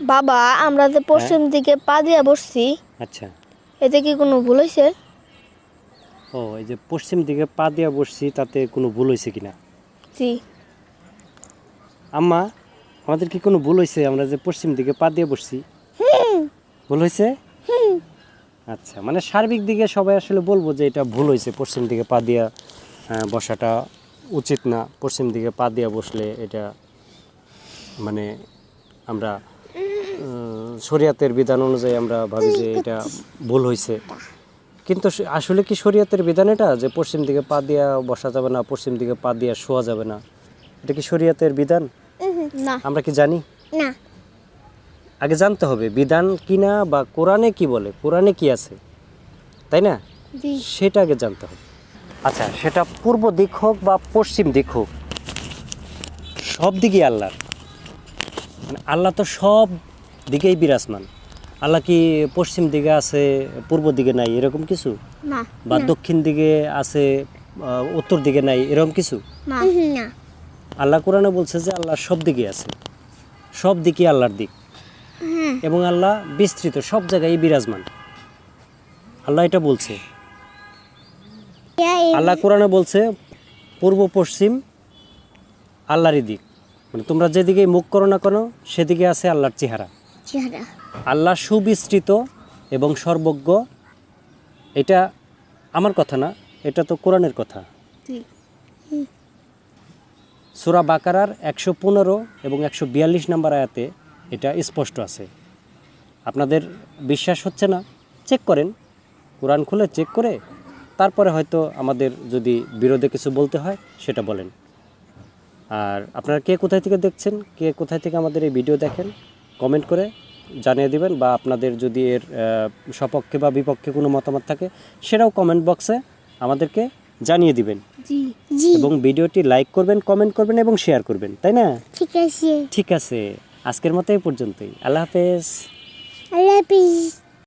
বাবা আমরা যে পশ্চিম দিকে পা দিয়া বসছি আচ্ছা। এতে কি কোনো ভুল হয়েছে ও এই যে পশ্চিম দিকে পা দিয়া বসছি তাতে কোনো ভুল হয়েছে কিনা? জি। আম্মা আমাদের কি কোনো ভুল হয়েছে আমরা যে পশ্চিম দিকে পা দিয়ে বসছি। ভুল হয়েছে আচ্ছা মানে সার্বিক দিকে সবাই আসলে বলব যে এটা ভুল হয়েছে পশ্চিম দিকে পা দিয়া বসাটা উচিত না। পশ্চিম দিকে পা দিয়া বসলে এটা মানে আমরা শরিয়াতের বিধান অনুযায়ী আমরা ভাবি যে এটা ভুল হয়েছে কিন্তু আসলে কি শরিয়াতের বিধান এটা? যে পশ্চিম দিকে পা দিয়া বসা যাবে না পশ্চিম দিকে পা দিয়া শোয়া যাবে না। এটা কি শরিয়াতের বিধান? না। আমরা কি জানি? না। আগে জানতে হবে বিধান কি না বা কোরআনে কি বলে? কোরআনে কি আছে? তাই না? সেটা আগে জানতে হবে। আচ্ছা সেটা পূর্ব দিক হোক বা পশ্চিম দিক হোক সব দিকেই আল্লাহর। মানে আল্লাহ তো সব দিকেই বিরাজমান। আল্লাহ কি পশ্চিম দিকে আছে পূর্ব দিকে নাই এরকম কিছু? বা দক্ষিণ দিকে আছে আহ, উত্তর দিকে নাই এরকম কিছু? না। না। আল্লাহ কোরআনে বলছে যে আল্লাহ সব দিকে আছে। সব দিকে আল্লাহর দিক। এবং আল্লাহ বিস্তৃত সব জায়গায় বিরাজমান। আল্লাহ এটা বলছে। আল্লাহ কোরআনে বলছে পূর্ব পশ্চিম আল্লাহরই দিক। মানে তোমরা যেদিকে মুখ করো না কেন সেদিকে আছে আল্লাহর চেহারা। চেহারা। আল্লাহ সুবিস্তৃত এবং সর্বজ্ঞ এটা আমার কথা না এটা তো কোরআনের কথা। সুরা বাকারার একশো পনেরো এবং একশো বিয়াল্লিশ নাম্বার আয়াতে এটা স্পষ্ট আছে। আপনাদের বিশ্বাস হচ্ছে না? চেক করেন। কোরআন খুলে চেক করে তারপরে হয়তো আমাদের যদি বিরোধে কিছু বলতে হয় সেটা বলেন। আর আপনারা কে কোথায় থেকে দেখছেন কে কোথায় থেকে আমাদের এই ভিডিও দেখেন কমেন্ট করে জানিয়ে দিবেন বা আপনাদের যদি এর সপক্ষে বা বিপক্ষে কোনো মতামত থাকে সেটাও কমেন্ট বক্সে আমাদেরকে জানিয়ে দিবেন। এবং ভিডিওটি লাইক করবেন কমেন্ট করবেন এবং শেয়ার করবেন তাই না? ঠিক আছে। ঠিক আছে। আজকের মতো এই পর্যন্তই। আল্লাহ হাফেজ। আল্লাহ হাফিজ।